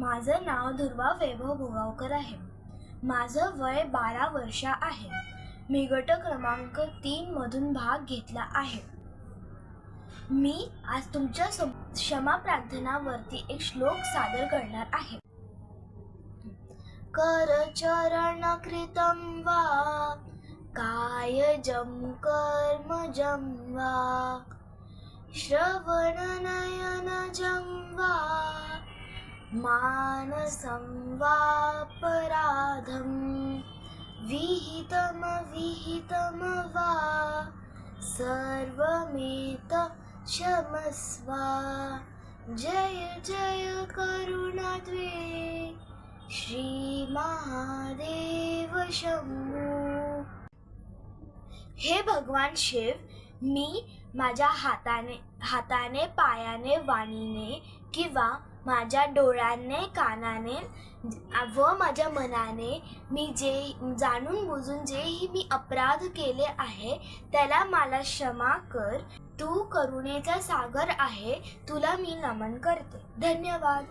माझं नाव दुर्वा वैभव भुगावकर आहे. माझं वय बारा वर्ष आहे. मी गट क्रमांक तीन मधून भाग घेतला आहे. मी आज तुमच्या क्षमा प्रार्थनावरती एक श्लोक सादर करणार आहे. करचरण कृतं वा कायजं कर्मजं वा श्रवणनयनजं वा मानसं वापराधं विहितमविहितं वा सर्वमेत क्षमस्वा जय जय करुणाद्वे श्रीमहादेव शंभू। हे भगवान शिव मी माझ्या हाताने हाताने पायाने वाणीने किंवा माझ्या डोळ्याने कानाने व माझ्या मनाने मी जे जाणून बुजून जेही मी अपराध केले आहे त्याला मला क्षमा कर. तू करुणेचा सागर आहे तुला मी नमन करते. धन्यवाद.